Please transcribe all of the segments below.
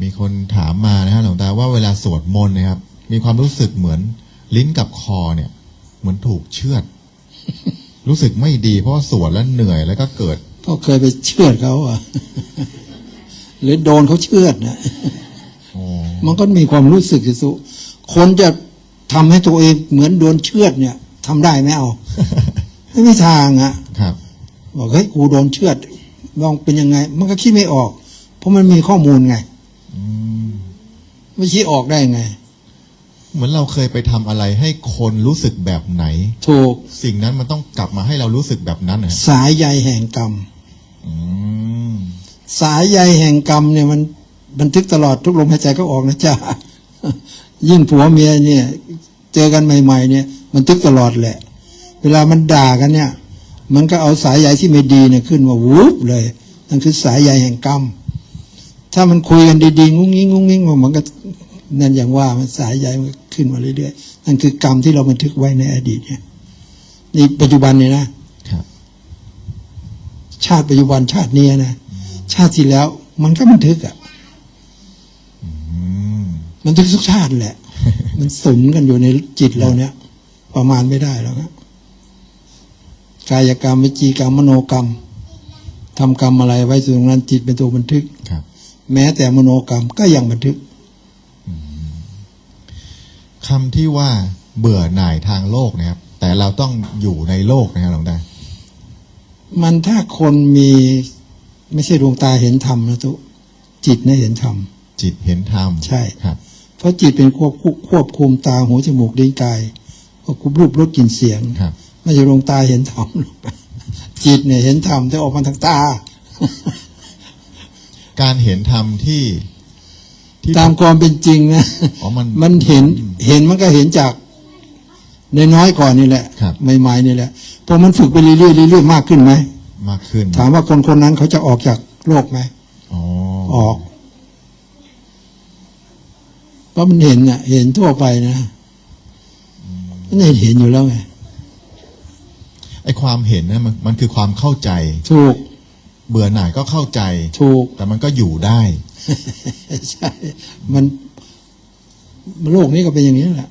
มีคนถามมานะฮะหลวงตาว่าเวลาสวดมนต์นะครับ มีความรู้สึกเหมือนลิ้นกับคอเนี่ย เหมือนถูกเชือด รู้สึกไม่ดีเพราะว่าสวดแล้วเหนื่อยแล้วก็เกิดก็เคยไปเชือดเขาอะ หรือโดนเขาเชือดนะอ๋อมันก็มีความรู้สึกสิสุคนจะทำให้ตัวเองเหมือนโดนเชือดเนี่ยทำได้ไหมเอาไม่มีทางอะ ครับบอกเฮ้ยกูโดนเชือดลองเป็นยังไง มันก็คิดไม่ออก เพราะมันมีข้อมูลไงอืม ไม่คิดออกได้ไง เหมือนเราเคยไปทำอะไรให้คนรู้สึกแบบไหน ถูกสิ่งนั้นมันต้องกลับมาให้เรารู้สึกแบบนั้นนะฮะสายใยแห่งกรรม อืมสายใยแห่งกรรมเนี่ยมันบันทึกตลอดทุกลมหายใจก็ออกนะจ๊ะ ยิ่งผัวเมียเนี่ย เจอกันใหม่ ๆ เนี่ยบันทึกตลอดแหละ เวลามันด่ากันเนี่ย มันก็เอาสายใยที่ไม่ดีเนี่ยขึ้นมาวูบเลยนั่นคือสายใยแห่งกรรม ถ้ามันคุยกันดีๆงุ้งงิ้งงุ้งงิ้งมันก็นั่นอย่างว่ามันสายใยมันขึ้นมาเรื่อยๆนั่นคือกรรมที่เราบันทึกไว้ในอดีตเนี่ยนี่ปัจจุบันเนี่ยนะครับชาติปัจจุบันชาตินี้นะชาติที่แล้วมันก็บันทึกอะอืมบันทึกทุกชาติแหละ มันสุนกันอยู่ในจิตเราเนี่ย ประมาณไม่ได้แล้วครับกายกรรมวิจีกรรมมโนกรรมทำกรรมอะไรไว้ส่วนตรงนั้นจิตเป็นตัวบันทึกครับ แม้แต่มโนกรรมก็ยังบันทึกคำที่ว่าเบื่อหน่ายทางโลกนะครับ แต่เราต้องอยู่ในโลกนะครับหลวงตามันถ้าคนมีไม่ใช่ดวงตาเห็นธรรมนะทุกจิตเนี่ยเห็นธรรมจิตเห็นธรรมใช่ครับ เพราะจิตเป็นควบคุมควบคุมตาหูจมูกลิ้นกายควบคุมรูปรสกลิ่นเสียงครับไม่ใช่ดวงตาเห็นธรรมหรอกจิตเนี่ยเห็นธรรมแต่ออกมาทางตา การเห็นธรรมที่ที่ตามความเป็นจริงนะอ๋อมันมันเห็นเห็นมันก็เห็นจากในน้อยๆก่อนนี่แหละครับใหม่ๆนี่แหละพอมันฝึกไปเรื่อยๆเรื่อยๆมากขึ้นไหมมากขึ้น ถามว่าคนคนนั้นเขาจะออกจากโลกไหมอ๋อออกเพราะมันเห็นน่ะ เห็นทั่วไปนะมันเห็นเห็นอยู่แล้วไงไอความเห็นนะมันมันคือความเข้าใจ ถูก เบื่อหน่ายก็เข้าใจ ถูก แต่มันก็อยู่ได้ ใช่ มันโลกนี้ก็เป็นอย่างนี้แหละ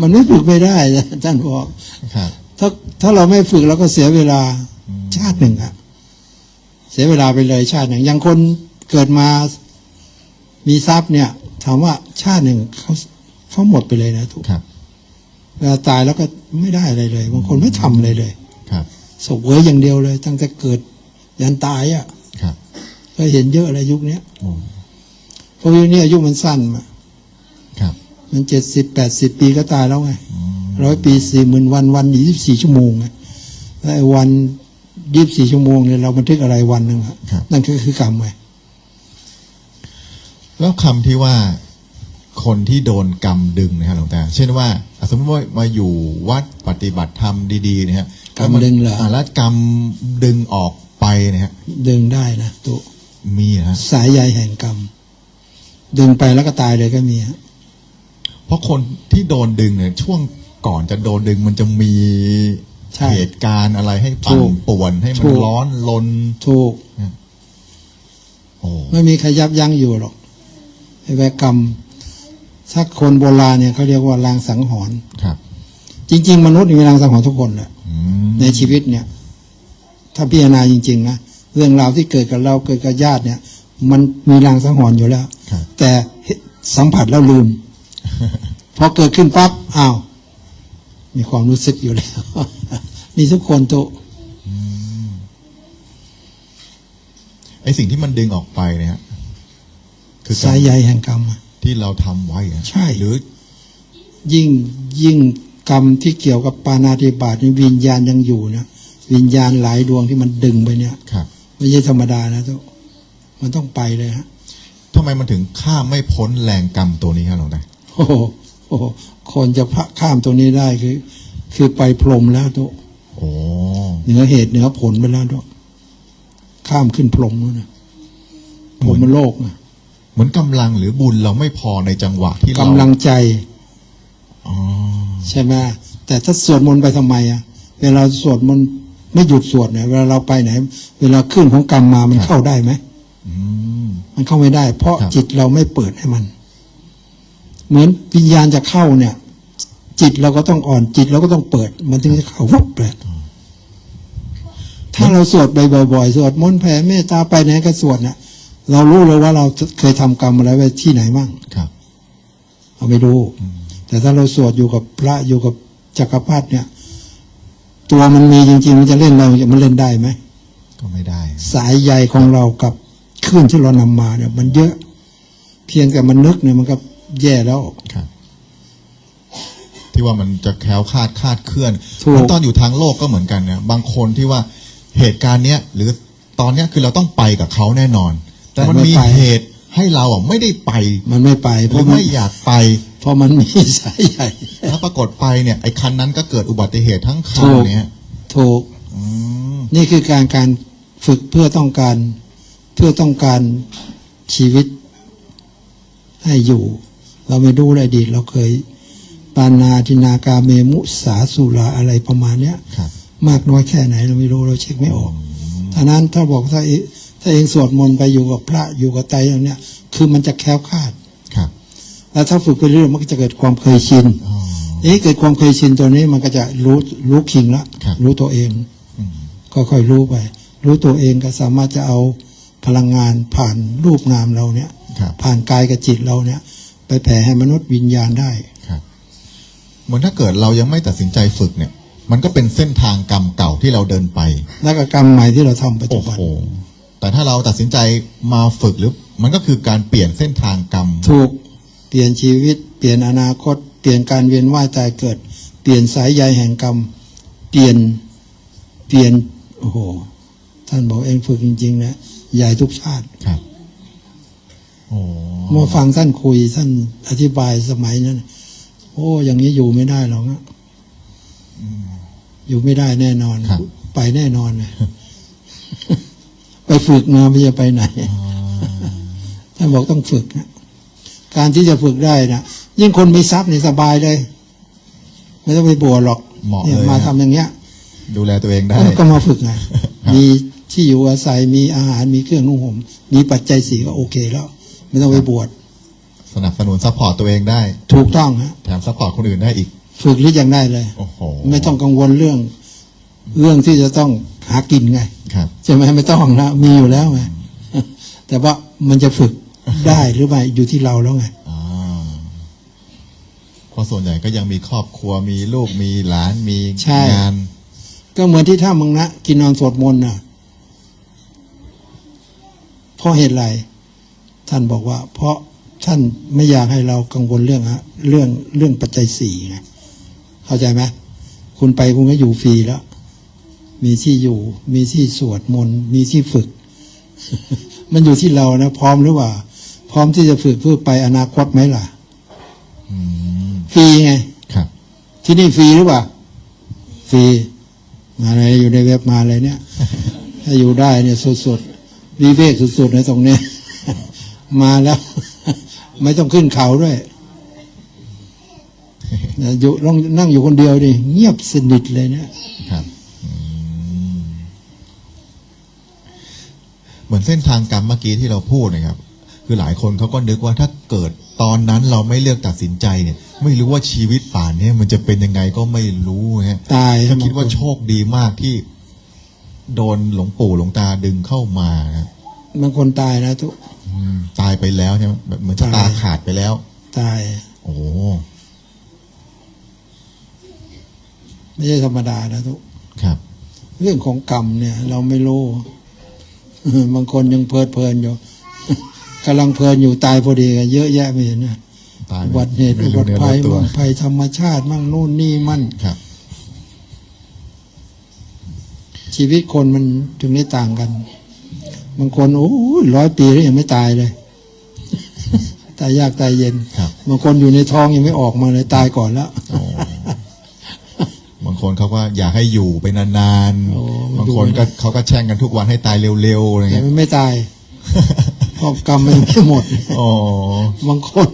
มันไม่ฝึกไม่ได้นะท่านบอกครับถ้าถ้าเราไม่ฝึกเราก็เสียเวลาชาติหนึ่งอะเสียเวลาไปเลยชาติหนึ่งอย่างคนเกิดมามีทรัพย์เนี่ย ถามว่าชาติหนึ่งเขาเขาหมดไปเลยนะทุกครับเวลาตายแล้วก็ไม่ได้อะไรเลยบางคนไม่ทำอะไรเลยครับ สกเวยอย่างเดียวเลย ตั้งแต่เกิดยันตายอะ่ะครับก็เห็นเยอะเลยยุคเนี้ยโอ้เพราะยุคนี้อายุมันสั้นมาครับ มันเจ็ดสิบแปดสิบปีก็ตายแล้วไงอืมร้อยปีสี่หมื่นวันวันยี่สิบสี่ชั่วโมงไงแล้วไอ้วันยี่สิบสี่ชั่วโมงเนี่ยเราบันทึกอะไรวันหนึ่งอะครับนั่นคือคือกรรมไงแล้วคำที่ว่าคนที่โดนกรรมดึงนะครับหลวงตาเช่นว่าอะสมมติว่ามาอยู่วัดปฏิบัติธรรมดีๆนะฮะ กรรมดึงเหรออะแล้วกรรมดึงออกไปนะฮะดึงได้นะตัวมีนะฮะสายใยแห่งกรรม ดึงไปแล้วก็ตายเลยก็มีฮะเพราะคนที่โดนดึงเนี่ยช่วงก่อนจะโดนดึงมันจะมีใช่เหตุการณ์อะไรให้ถูปั่นกป่วนให้มัถูนกร้อนลนถูกโอ้ไม่มีใครยับยั้งอยู่หรอกไอ้แวกรรมถ้าคนโบราณเนี่ยเขาเรียกว่าลางสังหรณ์ครับ จริง ๆ มนุษย์มีลางสังหรณ์ทุกคนแหละอืม ในชีวิตเนี่ย ถ้าพิจารณาจริง ๆ นะเรื่องราวที่เกิดกับเราเกิดกับญาติเนี่ย มันมีลางสังหรณ์อยู่แล้วครับแต่สัมผัสแล้วลืม พอเกิดขึ้นปั๊บอ้าว มีความรู้สึกอยู่แล้วนี่ทุกคนตัวไอสิ่งที่มันดึงออกไปเนี่ยฮะคือกรสารยมใยแห่งกรรมอะที่เราทำไว้อะใช่หรือ ยิ่งยิ่ง กรรมที่เกี่ยวกับปานาติบาตนี่วิญญาณยังอยู่นะวิญญาณหลายดวงที่มันดึงไปเนี่ยครับไม่ใช่ธรรมดานะทุกมันต้องไปเลยฮะทำไมมันถึงข้ามไม่พ้นแรงกรรมตัวนี้ครับหลวงตาโอ้โหโอ้โหคนจะพะข้ามตรงนี้ได้คือ คือไปพรหมแล้วทุกโอ้เหนือเหตุเหนือผลไปแล้วทุกข้ามขึ้นพรหมแล้วนะพรหมโลกนะเหมือนกำลังหรือบุญเราไม่พอในจังหวะที่เรากำลังใจอ๋อ ใช่ไหมแต่ถ้าสวดมนต์ไปทำไมอะเวลาสวดมนต์ไม่หยุดสวดเนี่ยเวลาเราไปไหน เวลาขึ้นของกรรมมามันเข้าได้ไหมอืมันเข้าไม่ได้ เพราะครับจิตเราไม่เปิดให้มัน เหมือนวิญญาณจะเข้าเนี่ย จิตเราก็ต้องอ่อนจิตเราก็ต้องเปิด มันถึงจะเข้าวุบเลยถ้าเราสวดบ่อยๆสวดมนต์แผ่เมตตาไปไหนก็สวดเนี่ยเรารู้เลยว่าเราเคยทำกรรมอะไรไว้ที่ไหนมั่งครับเราไม่รู้ แต่ถ้าเราสวดอยู่กับพระอยู่กับจักรพรรดิเนี่ย ตัวมันมีจริง ๆ มันจะเล่นเรามันเล่นได้ไหมก็ไม่ได้ สายใยของเรากับคลื่นที่เรานำมาเนี่ย มันเยอะ เพียงแต่มันนึกเนี่ยมันก็แย่แล้วครับที่ว่ามันจะแคล้วคลาดคลาดเคลื่อนถูกเหมือนตอนอยู่ทางโลกก็เหมือนกันเนี่ยบางคนที่ว่าเหตุการณ์เนี้ยหรือตอนเนี้ยคือเราต้องไปกับเขาแน่นอน แต่มันมีเหตุให้เราอะไม่ได้ไป มันไม่ไปหเพรือราะมันไม่อยากไป เพราะมันมีสายใยแล้วปรากฏไปเนี่ยไอ้คันนั้นก็เกิดอุบัติเหตุทั้งคันถูกเนี่ยถูกอืมนี่คือการการฝึกเพื่อต้องการเพื่อต้องการชีวิตให้อยู่ เราไม่รู้เลยดีตเราเคยปานาทินากาเมมุสาสุราอะไรประมาณเนี้ย ครับ มากน้อยแค่ไหนเราไม่รู้เราเช็คไม่ออกท่านั้นถ้าบอกถ้าเอถ้าเองสวดมนต์ไปอยู่กับพระอยู่กับไตรอย่างเนี้ยคือมันจะแคล้วคลาดครับ แล้วถ้าฝึกไปเรื่อยมันก็จะเกิดความเคยชินอ๋อเอ๊ะเกิดความเคยชินตัวนี้มันก็จะรู้รู้คิงละครับรู้ตัวเองอืมค่อยๆรู้ไป รู้ตัวเองก็สามารถจะเอาพลังงานผ่านรูปนามเราเนี่ยครับผ่านกายกับจิตเราเนี่ย ไปแผ่ให้มนุษย์วิญญาณได้ครับเหมือนถ้าเกิดเรายังไม่ตัดสินใจฝึกเนี่ย มันก็เป็นเส้นทางกรรมเก่าที่เราเดินไปแล้วก็กรรมใหม่ที่เราทำปัจจุโอ้บันโหแต่ถ้าเราตัดสินใจมาฝึกหรือ มันก็คือการเปลี่ยนเส้นทางกรรมถูกเปลี่ยนชีวิต เปลี่ยนอนาคต เปลี่ยนการเวียนว่ายตายเกิด เปลี่ยนสายใยแห่งกรรม เปลี่ยน เปลี่ยน โอ้โห ท่านบอกเองฝึกจริง ๆ นะ ใหญ่ทุกชาติ ครับ โอ้เมื่อฟังท่านคุยท่านอธิบายสมัยนั้น โอ้ อย่างนี้อยู่ไม่ได้หรอกนะอยู่ไม่ได้แน่นอนครับไปแน่นอนเลยไปฝึกมาไม่จะไปไหนอ่าท่านบอกต้องฝึกนะ การที่จะฝึกได้นะยิ่งคนมีทรัพย์นี่สบายเลย ไม่ต้องไปบวชหรอกเหมาะเนี่ยเลยมานะทำอย่างเงี้ย ดูแลตัวเองได้แล้วก็มาฝึกไงครับมีที่อยู่อาศัย มีอาหาร มีเครื่องนุ่งห่ม มีปัจจัยสี่ก็โอเคแล้ว ไม่ต้องไปบวช สนับสนุนซัพพอร์ตตัวเองได้ ถูกต้องฮะ แถมซัพพอร์ตคนอื่นได้อีก ฝึกหรือยังได้เลย โอ้โหไม่ต้องกังวลเรื่อง เรื่องที่จะต้องหากินไง ครับ ใช่ไหมไม่ต้องนะมีอยู่แล้วไง แต่ว่ามันจะฝึก ได้หรือไม่อยู่ที่เราแล้วไงอ่าเพราะส่วนใหญ่ก็ยังมีครอบครัวมีลูกมีหลานมีใช่งาน ก็เหมือนที่ท่ามังนะกินนอนสวดมนต์น่ะเพราะเหตุไรท่านบอกว่า เพราะท่านไม่อยากให้เรากังวลเรื่องฮะเรื่องเรื่องปัจจัยสี่ไงเข้าใจไหมคุณไปคุณก็อยู่ฟรีแล้ว มีที่อยู่ มีที่สวดมนต์มีที่ฝึก มันอยู่ที่เรานะ พร้อมหรือเปล่า พร้อมที่จะฝึกเพื่อไปอนาคตไหมล่ะอืมฟรีไงครับ ที่นี่ฟรีหรือเปล่าฟรีมาเลยอยู่ในเว็บมาเลยเนี่ย ถ้าอยู่ได้เนี่ยสุดๆวิเวกสุดๆในตรงเนี้ยมาแล้ว ไม่ต้องขึ้นเขาด้วยนะอยู่ลองนั่งอยู่คนเดียวดิเงียบสนิทเลยเนี่ยครับอืมเหมือนเส้นทางกรรมเมื่อกี้ที่เราพูดนะครับ คือหลายคนเขาก็นึกว่าถ้าเกิดตอนนั้นเราไม่เลือกตัดสินใจเนี่ย ไม่รู้ว่าชีวิตป่านเนี้มันจะเป็นยังไงก็ไม่รู้ฮะตายก็คิดว่าโชคดีมากที่ โดนหลวงปู่หลวงตาดึงเข้ามานะบางคนตายนะทุกอืมตายไปแล้วใช่ไหมแบบเหมือนชะตาตายขาดไปแล้ว ตาย โอ้ไม่ใช่ธรรมดานะทุกครับ เรื่องของกรรมเนี่ย เราไม่รู้บางคนยังเพลิดเพลินอยู่ กำลังเพลินอยู่ตายพอดีกันเยอะแยะไม่เห็นนะตายอุบัติเหตุไม่อุรู้บัติเนื้อภัยรู้ตัวมั่งภัยธรรมชาติมั่งนู่นนี่มั่น ครับ ชีวิตคนมันถึงได้ต่างกัน บางคนโอ้ยร้อยปีแล้วยังไม่ตายเลย ตายยากตายเย็นครับ บางคนอยู่ในท้องยังไม่ออกมาเลยตายก่อนแล้วโอ้บางคนเขาก็อยากให้อยู่ไปนานโอ้ๆบางคนก็เขาก็แช่งกันทุกวันให้ตายเร็วๆอะไรแต่เงี้ย มันไม่ตาย เพราะกรรมมันยังไม่หมดโอ้บางคน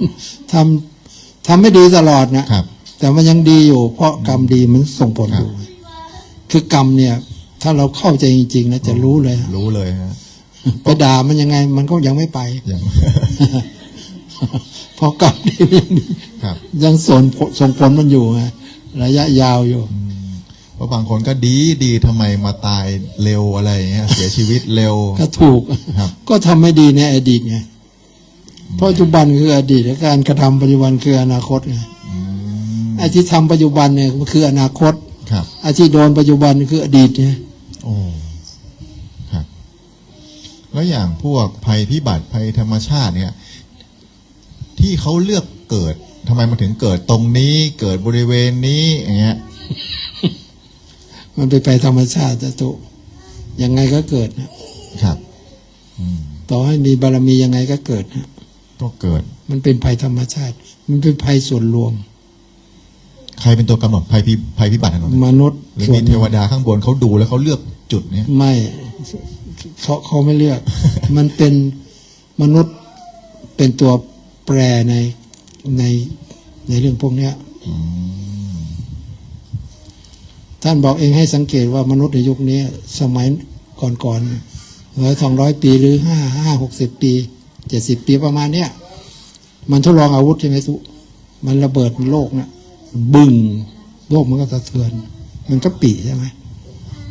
ทำทำไม่ดีตลอดนะครับ แต่มันยังดีอยู่ เพราะกรรมดีมันส่งผลครับ อยู่คือกรรมเนี่ย ถ้าเราเข้าใจจริงๆนะจะรู้เลยฮะรู้เลยฮะไปด่ามันยังไง มันก็ยังไม่ไป อย่าง เพอกลับนี่ยังมีครับ ยังส่งผลส่งผลมันอยู่ไงระยะยาวอยู่เพราะบางคนก็ดีดีทำไมมาตายเร็วอะไรอย่างเงี้ยเสียชีวิตเร็ว ก็ถูกครับก็ทำไม่ดีในอดีตไงเพราะปัจจุบันคืออดีตและการกระทำปัจจุบันคืออนาคตไงอืมไอ้ที่ทำปัจจุบันเนี่ยมันคืออนาคตครับไอ้ที่โดนปัจจุบันคืออดีตไงโอ้ครับ แล้วอย่างพวกภัยพิบัติภัยธรรมชาติเนี่ย ที่เขาเลือกเกิดทำไมมันถึงเกิดตรงนี้เกิดบริเวณนี้อย่างเงี้ย มันไปนไปธรรมชาติจะตุยังไงก็เกิดนะครับอืมต่อให้มีบารมียังไงก็เกิดนะก็เกิด มันเป็นภัยธรรมชาติ มันเป็นภัยส่วนรวม ใครเป็นตัวกำหนดภัยพิภัยพิบัตินะมนุษย์หรือส่วมีนเทวดาข้างบนเขาดูแล้วเขาเลือกจุดเนี่ยไม่เขาเขาไม่เลือก มันเป็นมนุษย์เป็นตัวแปรในในในเรื่องพวกเนี้ยอืม ท่านบอกเองให้สังเกตว่ามนุษย์ในยุคนี้สมัยก่อนๆร้อยสองร้อยปีหรือห้าห้าหกสิบปีเจ็ดสิบปีประมาณเนี้ยมันทดลองอาวุธใช่ไหมทุมันระเบิดโลกนะบึ้งโลกมันก็สะเทือน มันก็ปีใช่ไหม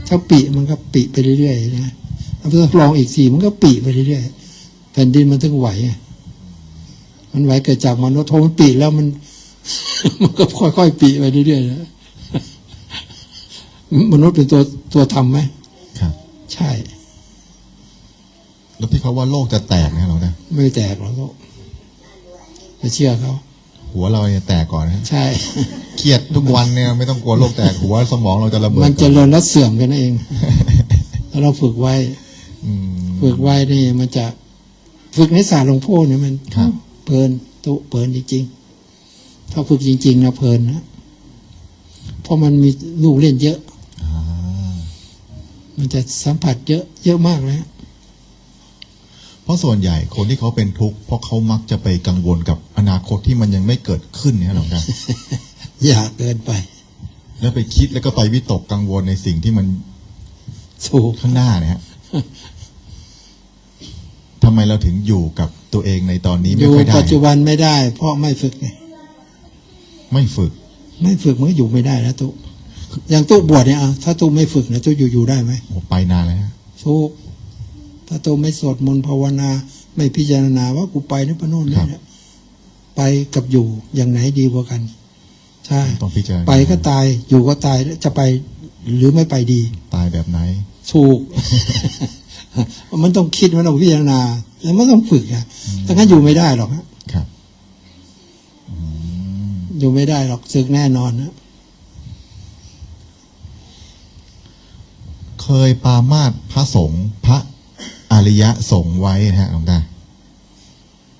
ถ้าปีมันก็ปีไปเรื่อยๆนะถ้าทดลองอีกสี่มันก็ปีไปเรื่อยๆแผ่นดินมันถึงไหวมันไหวเกิดจากมนุษย์โทมันปีแล้วมัน มันก็ค่อยๆปีไปเรื่อยๆนะ มนุษย์เป็นตัวตัวทำไหมครับ ใช่ แล้วที่เขาว่าโลกจะแตกเนี่ยเราเนี่ยไม่แตกหรอกโลกไปเชื่อเขา หัวเราเนี่ยแตกก่อนนะใช่ เครียดทุกวันเนี่ยไม่ต้องกลัวโลกแตกหัวสมองเราจะระเบิดมันเจก่อนริญและเสื่อมกันเองถ้าเราฝึกไว้อืมฝึกไว้นี่มันจะฝึกในศาสตร์หลวงพ่อเนี่ยมันครับเพลินตุเพลินจริงๆถ้าฝึกจริง ๆนะเพลินนะเพราะมันมีลูกเล่นเยอะอ่า มันจะสัมผัสเยอะเยอะมากเลยเพราะส่วนใหญ่คนที่เขาเป็นทุกข์เพราะเขามักจะไปกังวลกับอนาคตที่มันยังไม่เกิดขึ้นเนี่ยหรอกนะอยากเกินไป แล้วไปคิดแล้วก็ไปวิตกกังวลในสิ่งที่มันถูกข้างหน้าเนี่ยฮะทำไมเราถึงอยู่กับตัวเองในตอนนี้อไม่ยู่ค่อยได้ปัจจุบันไม่ได้ เพราะไม่ฝึกไงไม่ฝึก ไม่ฝึกมันก็อยู่ไม่ได้นะตุ อย่างตุบวชเนี่ยอะถ้าตุไม่ฝึกนะตุอยู่อยู่ได้ไหมโอ้ไปนานแล้วฮะทุกถ้าตุไม่สวดมนต์ภาวนา ไม่พิจารณาว่ากูไปนี่ปะโน่นนี่เนี่ยไปกับอยู่อย่างไหนดีกว่ากันใช่ต้องพิจารณาไปก็ตายอยู่ก็ตายจะไปหรือไม่ไปดี ตายแบบไหนถูก มันต้องคิดมันต้องพิจารณาแล้วมันต้องฝึกอะถ้างั้นอยู่ไม่ได้หรอกฮะครับอยู่ไม่ได้หรอกศึกแน่นอนนะ เคยปรามาสพระสงฆ์พระอริยะสงฆ์ไว้นะฮะหลวงตา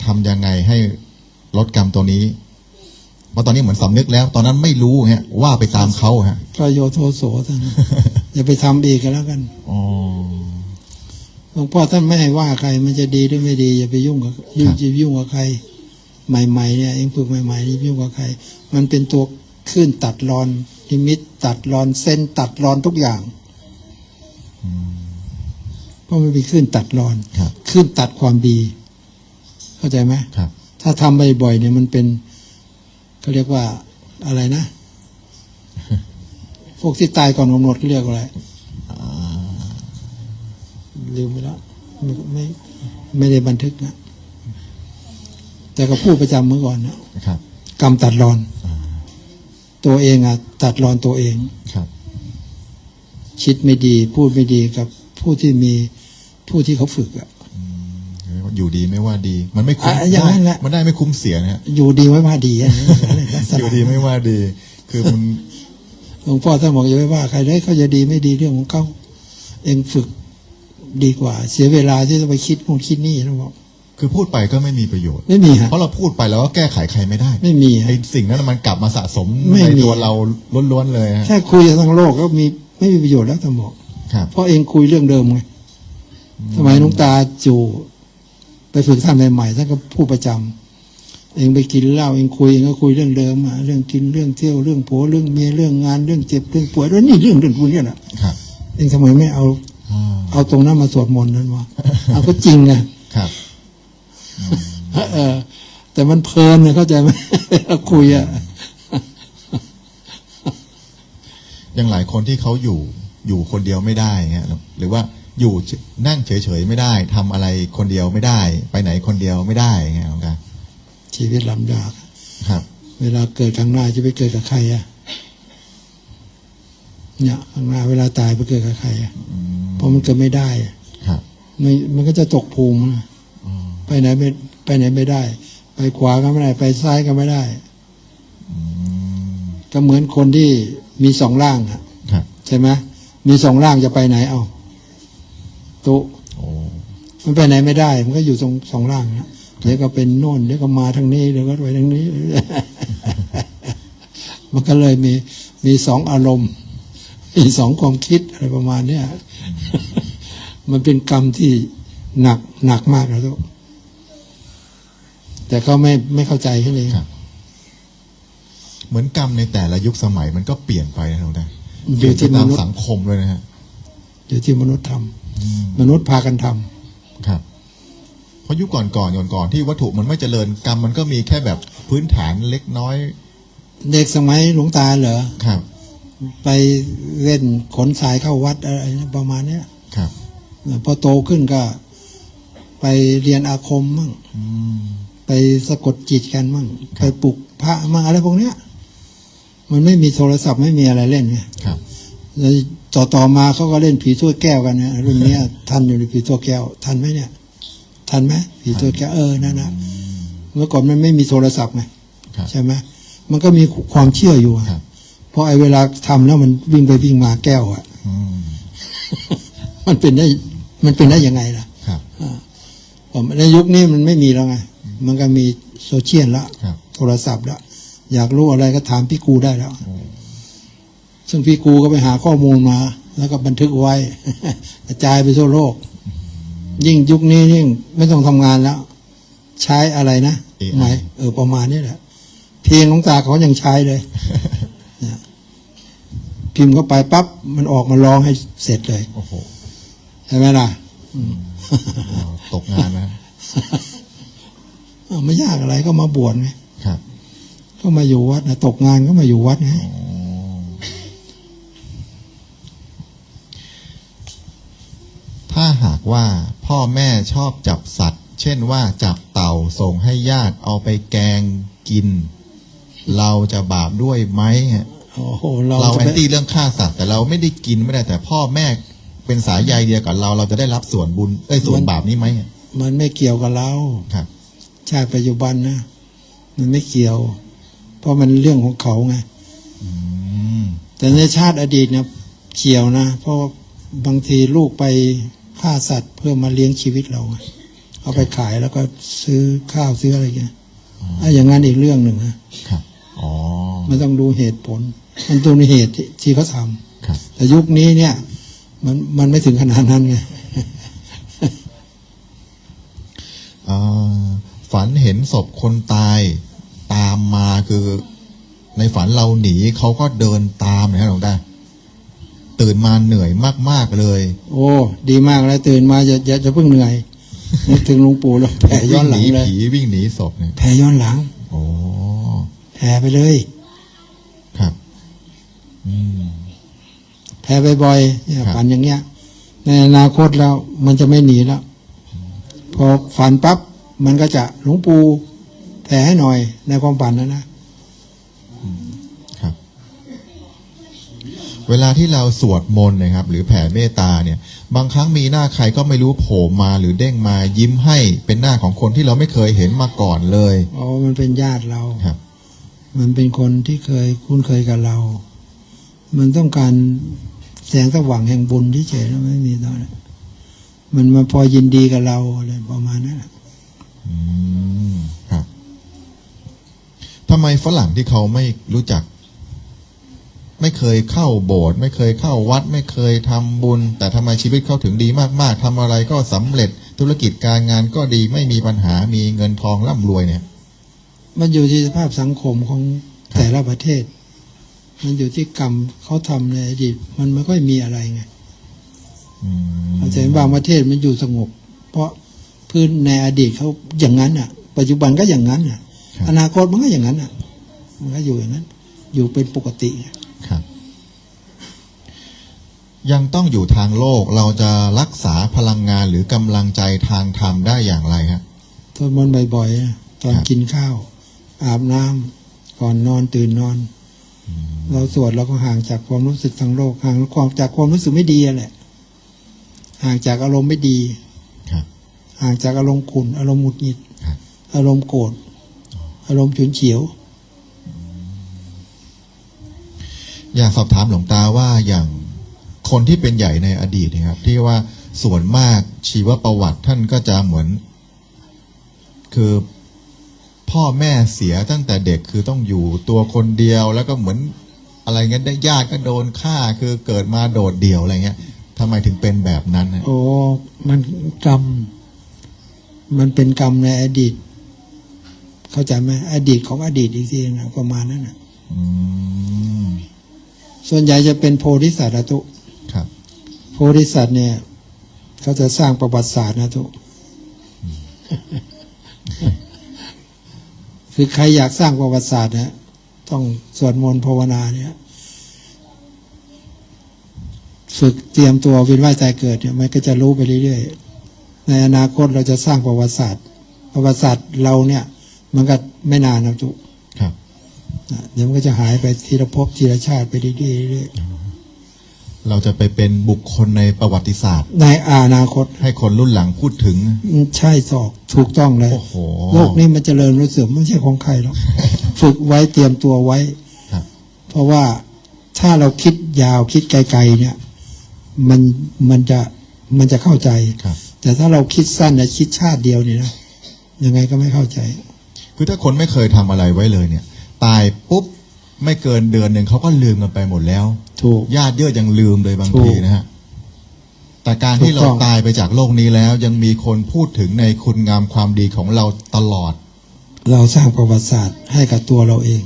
ทำยังไงให้ลดกรรมตัวนี้ เพราะตอนนี้เหมือนสำนึกแล้ว ตอนนั้นไม่รู้ฮะ ว่าไปตามเขาฮะประโยชน์โทโสท่านอย่าไปทำอีกกันแล้วกันอ๋อหลวงพ่อท่านไม่ให้ว่าใคร มันจะดีหรือไม่ดี อย่าไปยุ่งกับยุ่งครับจะยุ่งกับใคร ใหม่ ๆ เนี่ยเองฝึกใหม่ๆนี่ยุ่งกับใคร มันเป็นตัวขึ้นตัดรอนนิมิตตัดรอนเส้นตัดรอนทุกอย่าง เพราะมันเป็นขึ้นตัดรอนครับขึ้นตัดความดี เข้าใจไหมครับถ้าทำบ่อยๆเนี่ยมันเป็นเขาเรียกว่าอะไรนะ พวกที่ตายก่อนกำหนดเขาเรียกว่าอะไรลืมไปแล้วไม่ไม่ไม่ได้บันทึกนะ แต่ก็พูดประจำเมื่อก่อนนะครับกรรมตัดรอน ตัวเองอะ ตัดรอนตัวเองครับ คิดไม่ดี พูดไม่ดีกับผู้ที่มีผู้ที่เขาฝึกอะอยู่ดีไม่ว่าดี มันไม่คุ้มอะอย่างนั้นแหละมันได้ไม่คุ้มเสียนะฮะอยู่ดีไว้ว่าดีอะลักษณะอยู่ดีไม่ว่าดี คือมันหลวงพ่อท่านบอกอย่าไปว่าใครได้เขาจะดีไม่ดีเรื่องของเขาเองฝึกดีกว่า เสียเวลาที่จะไปคิดนู่นคิดนี่นะบอกคือพูดไปก็ไม่มีประโยชน์ไม่มีฮะเพราะเราพูดไปแล้วก็แก้ไขใครไม่ได้ ไม่มีฮะไอ้สิ่งนั้นมันกลับมาสะสมไม่ในมีตัวเราล้วนๆเลยฮะแค่คุยกับทางโลกก็มี ไม่มีประโยชน์แล้วท่านบอกครับเพราะเองคุยเรื่องเดิมไงสมัยหลุงตาจูไปฝึกท่านใหม่ๆท่านก็พูดประจำเองไปกินเหล้าเองคุยเองก็คุยเรื่องเดิมอะเรื่องกินเรื่องเที่ยวเรื่องผัวเรื่องเมียเรื่องงานเรื่องเจ็บเรื่องป่วยแล้วนี่เรื่องเรื่องคุณเนี่ยนะครับเองทำไมไม่เอาอ่าเอาตรงนั้นมาสวดมนต์นั้นวะเอาก็จริงไงครับเออแต่มันเพลินเนี่ยเข้าใจไหมเราคุยอะ ยังหลายคนที่เขาอยู่อยู่คนเดียวไม่ได้เงี้ยหรือว่าอยู่เฉนั่งเฉยๆไม่ได้ทำอะไรคนเดียวไม่ได้ ไปไหนคนเดียวไม่ได้เงี้ยหลวงตาชีวิตลำบากครับ เวลาเกิดข้างหน้าจะไปเกิดกับใครอะเนี่ยข้างหน้าเวลาตายไปเกิดกับใครอะอืมเพราะมันเกิดไม่ได้อะครับไม่มันก็จะตกภูมินะอืมไปไหนไม่ไปไหนไม่ได้ ไปขวาก็ไม่ได้ ไปซ้ายก็ไม่ได้อืมก็เหมือนคนที่ มีสองร่างอะครับใช่ไหมมีสองร่างจะไปไหนเอาตุโอ้มันไปไหนไม่ได้ มันก็อยู่ตรงสองร่างนะเดี๋ยวก็เป็นโน่นเดี๋ยวก็มาทางนี้เดี๋ยวก็ไปทางนี้ มันก็เลยมีมีสองอารมณ์มีสองความคิดอะไรประมาณเนี้ยมันเป็นกรรมที่หนักหนักมากนะทุกแต่เขาไม่ไม่เข้าใจแค่นี้ครับ เหมือนกรรมในแต่ละยุคสมัยมันก็เปลี่ยนไปนะหลวงตาอยู่เปลี่ยนไปที่ตามมนุษย์สังคมเลยนะฮะอยู่ที่มนุษย์ทำอืมมนุษย์พากันทำครับ เพราะยุคก่อนๆก่อนก่อนๆที่วัตถุมันไม่เจริญกรรมมันก็มีแค่แบบพื้นฐานเล็กน้อย เด็กสมัยหลวงตาเหรอครับ ไปเล่นขนสายเข้าวัดอะไรนะประมาณเนี้ยครับพอโตขึ้นก็ไปเรียนอาคมมั่งอืมไปสะกดจิตกันมั่งครัไปบปลุกพระมั่งอะไรพวกเนี้ย มันไม่มีโทรศัพท์ไม่มีอะไรเล่นไงครับแล้วต่อต่อมาเขาก็เล่นผีถ้วยแก้วกันนะรุ่นเนี้ยทันอยู่ในผีถ้วยแก้ว ทันไหมเนี่ย ทันไหมผีถ้วยแก้วเออนั่นนะเมื่อก่อนมันไม่มีโทรศัพท์ไงครับใช่ไหมมันก็มีความเชื่ออยู่อะครับเพราะไอ้เวลาทำแล้วมันวิ่งไปวิ่งมาแก้วอะอืมมันเป็นได้มันเป็นได้ยังไงล่ะครับผมในยุคนี้มันไม่มีแล้วไงมันก็มีโซเชียลแล้วครับโทรศัพท์แล้ว อยากรู้อะไรก็ถามพี่กูได้แล้วโอ้ซึ่งพี่กูก็ไปหาข้อมูลมา แล้วก็บันทึกไว้กระจายไปทั่วโลก ยิ่งยุคนี้ยิ่งไม่ต้องทำงานแล้ว ใช้อะไรนะไหมเออประมาณนี้แหละเพียงหลวงตาเขายังใช้เลยเนี่ยพิมพ์เข้าไปปั๊บมันออกมาร้องให้เสร็จเลยโอ้โหใช่ไหมล่ะเราตกงานนะอ้าวไม่ยากอะไรก็มาบวชไงครับ ก็มาอยู่วัดนะตกงานก็มาอยู่วัดไงอ๋อถ้าหากว่าพ่อแม่ชอบจับสัตว์ เช่นว่าจับเต่าส่งให้ญาติเอาไปแกงกิน เราจะบาปด้วยไหมฮะโอ้โหเราเราจะแอนไปตี้เรื่องฆ่าสัตว์ แต่เราไม่ได้กินไม่ได้แต่พ่อแม่เป็นสายใยเดียวกับเราเราจะได้รับส่วนบุญได้ยส่วนบาปนี้ไหมฮะมันไม่เกี่ยวกับเราครับชาติปัจจุบันนะ มันไม่เกี่ยว เพราะมันเรื่องของเขาไงอืมแต่ในชาติอดีตเนี่ยเกี่ยวนะ เพราะบางทีลูกไปฆ่าสัตว์ เพื่อมาเลี้ยงชีวิตเราไงเอาไปขายแล้วก็ซื้อข้าวซื้ออะไรเงี้ยถ้าอย่างนั้นอีกเรื่องหนึ่งนะครับอ๋อมันต้องดูเหตุผล มันต้องดูเหตุที่ที่เขาทำครับแต่ยุคนี้เนี่ย มันมันไม่ถึงขนาดนั้นไงอ่าฝันเห็นศพคนตาย ตามมาคือในฝันเราหนีเขาก็เดินตามนะหลวงตาตื่นมาเหนื่อยมาก ๆ เลย โอ้ ดีมากแล้วตื่นมาอย่าอย่าจะเพิ่งเหนื่อยนึกถึงหลวงปู่แล้วแผ่ย้อนหลังวิ่เลยผีวิ่งหนีศพเนี่ยแผ่ย้อนหลัง โอ้แผ่ไปเลย ครับ อืมแผ่บ่อยๆเนี่ยครับฝันอย่างเงี้ย ในอนาคตแล้ว มันจะไม่หนีแล้ว พอฝันปั๊บมันก็จะหลวงปู่ แผ่ให้หน่อยในความฝันนะนะครับ เวลาที่เราสวดมนต์นะครับ หรือแผ่เมตตาเนี่ย บางครั้งมีหน้าใครก็ไม่รู้โผล่มาหรือเด้งมายิ้มให้เป็นหน้าของคนที่เราไม่เคยเห็นมาก่อนเลยอ๋อมันเป็นญาติเราครับ มันเป็นคนที่เคยคุ้นเคยกับเรา มันต้องการแสงสว่างแห่งบุญที่เฉยๆแล้วไม่มีตอนนั้นมันมาพอยินดีกับเราอะไรประมาณนั้นน่ะอืมครับ ทำไมฝรั่งที่เขาไม่รู้จัก ไม่เคยเข้าโบสถ์ไม่เคยเข้าวัด ไม่เคยทำบุญ แต่ทำไมชีวิตเขาถึงดีมากๆทำอะไรก็สำเร็จธุรกิจการงานก็ดีไม่มีปัญหามีเงินทองร่ำรวยเนี่ย มันอยู่ที่สภาพสังคมของครับแต่ละประเทศ มันอยู่ที่กรรมเขาทำในอดีตมันไม่ค่อยมีอะไรไงอืมเข้าใจไหมบางประเทศมันอยู่สงบ เพราะพื้นในอดีตเขาอย่างนั้นอะ ปัจจุบันก็อย่างนั้นอะครับ อนาคตมันก็อย่างนั้นอะ มันก็อยู่อย่างนั้น อยู่เป็นปกติครับ ยังต้องอยู่ทางโลกเราจะรักษาพลังงานหรือกำลังใจทางธรรมได้อย่างไรครับทนมนต์บ่อยๆนะตอนครับกินข้าว อาบน้ำก่อนนอนตื่นนอน เราสวดเราก็ห่างจากความรู้สึกทางโลกห่างความจากความรู้สึกไม่ดีอะแหละห่างจากอารมณ์ไม่ดีครับห่างจากอารมณ์ขุนอารมณ์หงุดหงิดครับอารมณ์โกรธ อารมณ์ฉุนเฉียว อยากสอบถามหลวงตาว่าอย่างคนที่เป็นใหญ่ในอดีตเนะครับ ที่ว่าส่วนมากชีวประวัติท่านก็จะเหมือน คือพ่อแม่เสียตั้งแต่เด็กคือต้องอยู่ตัวคนเดียวแล้วก็เหมือนอะไรเงี้ยได้ญาติก็โดนฆ่าคือเกิดมาโดดเดี่ยวอะไรเงี้ยทำไมถึงเป็นแบบนั้นนะโอ้มันกรรม มันเป็นกรรมในอดีต เข้าใจไหมอดีตของอดีตอีกทีนะประมาณนั้นนะอืมส่วนใหญ่จะเป็นโพธิสัตว์นะทุกครับ โพธิสัตว์เนี่ยเขาจะสร้างประวัติศาสตร์นะทุกคือใครอยากสร้างประวัติศาสตร์เนี่ยต้องสวดมนต์ภาวนาเนี่ยฝึกเตรียมตัวเวินว่ายตายเกิดเนี่ยมันก็จะรู้ไปเรื่อยๆ ในอนาคตเราจะสร้างประวัติศาสตร์ ประวัติศาสตร์เราเนี่ย มันก็ไม่นานนะทุกครับนะเดี๋ยวมันก็จะหายไปทีละภพทีละชาติไปเรื่อยๆเรื่อยเราจะไปเป็นบุคคลในประวัติศาสตร์ๆในอนาคต ให้คนรุ่นหลังพูดถึงอืมใช่ตอกถูกต้องเลยโอ้โหโลกนี้มันเจริญรุ่งเสื่อมไม่ใช่ของใครหรอกฝึกไว้เตรียมตัวไว้ครับเพราะว่าถ้าเราคิดยาวคิดไกลๆเนี่ย มันมันจะมันจะเข้าใจครับแต่ถ้าเราคิดสั้นนะคิดชาติเดียวเนี่ยนะยังไงก็ไม่เข้าใจ คือถ้าคนไม่เคยทำอะไรไว้เลยเนี่ย ตายปุ๊บไม่เกินเดือนหนึ่งเขาก็ลืมกันไปหมดแล้วถูกญาติเยอะยังลืมเลยบางถูทีกนะฮะแต่การที่ถูกเราต้องตายไปจากโลกนี้แล้ว ยังมีคนพูดถึงในคุณงามความดีของเราตลอด เราสร้างประวัติศาสตร์ให้กับตัวเราเอง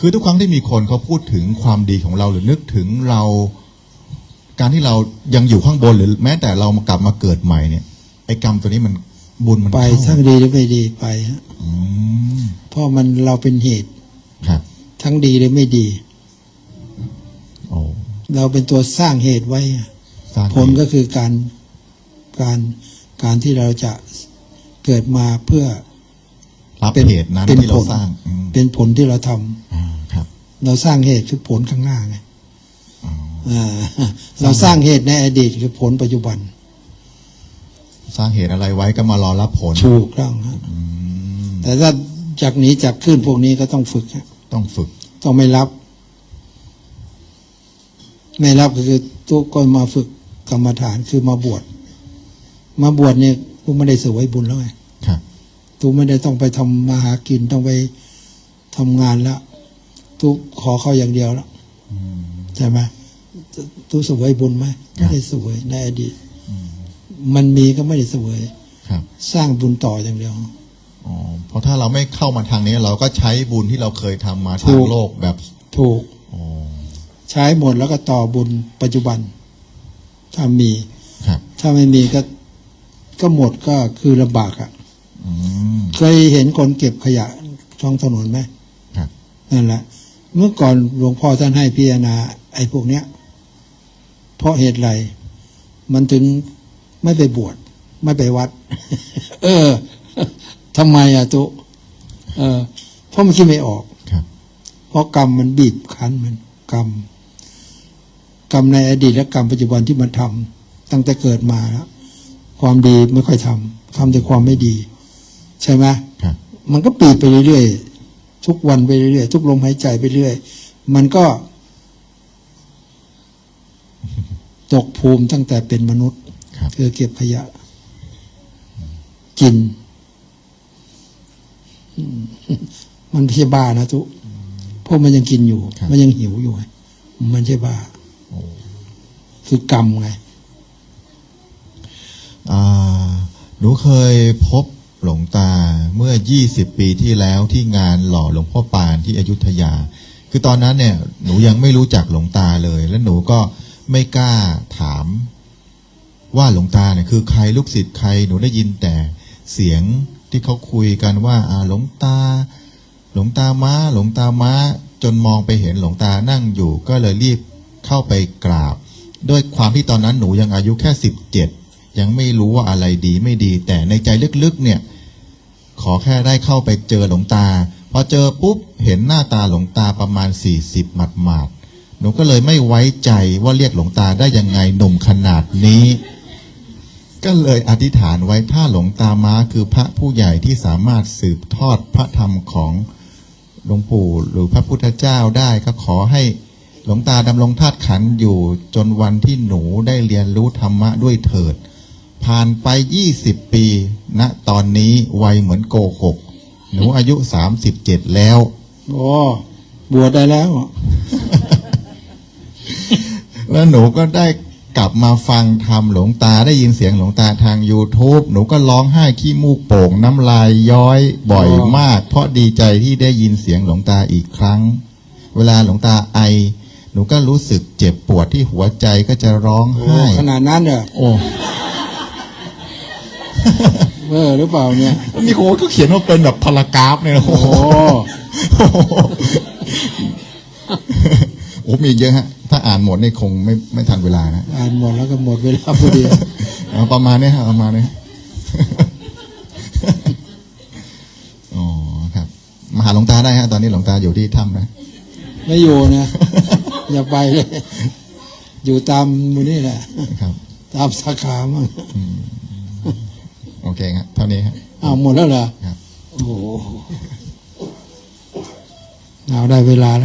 คือทุกครั้งที่มีคนเขาพูดถึงความดีของเราหรือนึกถึงเรา การที่เรายังอยู่ข้างบนหรือแม้แต่เรามากลับมาเกิดใหม่เนี่ยไอ้กรรมตัวนี้มัน บุญมันไปเข้าทั้งดีหรือไม่ดีไปฮะอืมเพราะมันเราเป็นเหตุ ครับ ทั้งดีหรือไม่ดี โอ้เราเป็นตัวสร้างเหตุไว้อะสร้างผลก็คือการการการที่เราจะเกิดมาเพื่อรับเป็นเหตุนั้นเป็นที่เราผลสร้างอืมเป็นผลที่เราทำอ่าครับ เราสร้างเหตุคือผลข้างหน้าไงอ๋อ อ่าเราสร้างเหตุในอดีตคือผลปัจจุบัน สร้างเหตุอะไรไว้ก็มารอรับผลถูกต้องฮะอืมแต่ถ้าจากนี้จากขึ้นพวกนี้ก็ต้องฝึกฮะต้องฝึก ต้องไม่รับ ไม่รับก็คือตัวก็มาฝึกกรรมฐานคือมาบวชมาบวชเนี่ยกูไม่ได้เสวยบุญแล้วไงครับตูไม่ได้ต้องไปทำมาหากินต้องไปทำงานแล้วตูขอเขาอย่างเดียวแล้วอืมใช่ไหมตูตูเสวยบุญไหมครัไม่บได้เสวยในอดีต มันมีก็ไม่ได้เสวยครับ สร้างบุญต่ออย่างเดียว อ๋อเพราะถ้าเราไม่เข้ามาทางนี้เราก็ใช้บุญที่เราเคยทำมาถูทางก โลกแบบถูกอ๋อใช้หมดแล้วก็ต่อบุญปัจจุบัน ถ้ามี ครับถ้าไม่มีก็ก็หมดก็คือลำบากอะ่ะ อืมเคยเห็นคนเก็บขยะท้องถนนไหมครับนั่นแหละ เมื่อก่อนหลวงพ่อท่านให้พิจารณาไอ้พวกเนี้ย เพราะเหตุไรมันถึง ไม่ไปบวชไม่ไปวัด เออทำไมอะตุเออเพราะมันคิดไม่ออกครับเพราะกรรมมันบีบคั้นมันกรรม กรรมในอดีตและกรรมปัจจุบันที่มันทำตั้งแต่เกิดมาแล้วความดีไม่ค่อยทำทำแต่ความไม่ดี ใช่ไหมครับมันก็ปีบไปเรื่อยๆทุกวันไปเรื่อยๆทุกลมหายใจไปเรื่อยมันก็ ตกภูมิตั้งแต่เป็นมนุษย์ ครับคือเก็บขยะ กินอืมมันไม่ใช่บ้านะทุกเพราะมันยังกินอยู่ครับมันยังหิวอยู่ไงมันไม่ใช่บ้าโอ้คือกรรมไงอ่าหนูเคยพบหลวงตาเมื่อ 20 ปีที่แล้วที่งานหล่อหลวงพ่อปานที่อยุธยา คือตอนนั้นเนี่ย หนูยังไม่รู้จักหลวงตาเลย และหนูก็ไม่กล้าถาม ว่าหลวงตาเนี่ยคือใครลูกศิษย์ใครหนูได้ยินแต่เสียงที่เขาคุยกันว่าอ่าหลวงตา หลวงตาม้า หลวงตาม้า จนมองไปเห็นหลวงตานั่งอยู่ ก็เลยรีบเข้าไปกราบ ด้วยความที่ตอนนั้นหนูยังอายุแค่สิบเจ็ดยังไม่รู้ว่าอะไรดีไม่ดี แต่ในใจลึกๆเนี่ย ขอแค่ได้เข้าไปเจอหลวงตาพอเจอปุ๊บเห็นหน้าตาหลวงตาประมาณสี่สิบหมาดหมาดหนูก็เลยไม่ไว้ใจว่าเรียกหลวงตาได้ยังไงหนุ่มขนาดนี้ ก็เลยอธิษฐานไว้ถ้าหลวงตาม้าคือพระผู้ใหญ่ที่สามารถสืบทอดพระธรรมของหลวงปู่หรือพระพุทธเจ้าได้ก็ขอให้หลวงตาดำรงธาตุขันธ์อยู่จนวันที่หนูได้เรียนรู้ธรรมะด้วยเถิด ผ่านไปยี่สิบปีณตอนนี้วัยเหมือนโกหกหนูอายุสามสิบเจ็ดแล้วโอ้บวชได้แล้ว แล้วหนูก็ได้ กลับมาฟังธรรมหลวงตาได้ยินเสียงหลวงตาทาง YouTube หนูก็ร้องไห้ขี้มูกโป่งน้ำลายย้อยบ่อยอ๋อมาก เพราะดีใจที่ได้ยินเสียงหลวงตาอีกครั้ง เวลาหลวงตาไอ หนูก็รู้สึกเจ็บปวดที่หัวใจก็จะร้องโอ้ไห้ขนาดนั้นเหรอโอ้เออหรือเปล่าเนี่ยนี่โหก็เขียนว่าเป็นแบบพารากราฟเนี่ยนะโอ้โอ้โหโอ้มีอีกเยอะฮะ ถ้าอ่านหมดนี่คงไม่ไม่ทันเวลานะอ่านหมดแล้วก็หมดเวลาพอดีเอาประมาณนี้ฮะประมาณนี้อ๋อครับมาหาหลวงตาได้ฮะตอนนี้หลวงตาอยู่ที่ถ้ำนะไม่อยู่นะอย่าไปเลยอยู่ตามมูนี่แหละครับ ตามสาขามั่งโอเคครับเท่านี้ครับอ้าวหมดแล้วเหรอครับโอ้โหเอาได้เวลาแล้ว